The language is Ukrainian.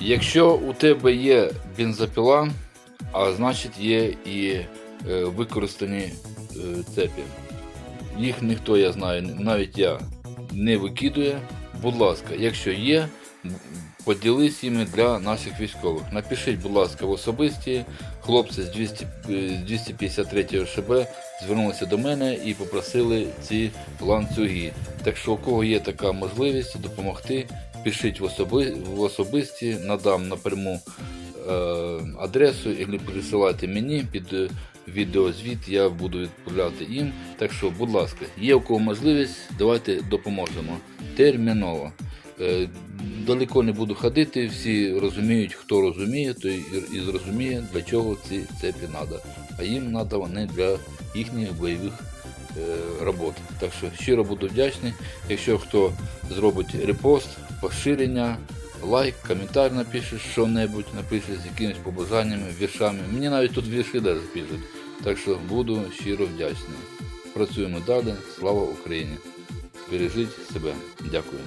Якщо у тебе є бензопіла, а значить є і е, використані е, цепі. Їх ніхто, я знаю, навіть я не викидує. Будь ласка, якщо є, поділись їми для наших військових. Напишіть, будь ласка, в особисті. Хлопці з 200, е, з 253 ШБ звернулися до мене і попросили ці ланцюги. Так що, у кого є така можливість допомогти, пишіть в, особи, в особисті, надам напряму е, адресу і присилайте мені під відеозвіт, я буду відправляти їм. Так що, будь ласка, є у кого можливість, давайте допоможемо. Терміново. Е, Далеко не буду ходити, всі розуміють, хто розуміє, той і, зрозуміє, для чого ці цепі треба. А їм треба вони для їхніх бойових е, робот. Так що щиро буду вдячний. Якщо хто зробить репост, поширення, лайк, коментар напишеш що-небудь, напишеш з якимись побажаннями, віршами. Мені навіть тут вірші даже пишуть. Так що буду щиро вдячний. Працюємо далі. Слава Україні! Бережіть себе. Дякую.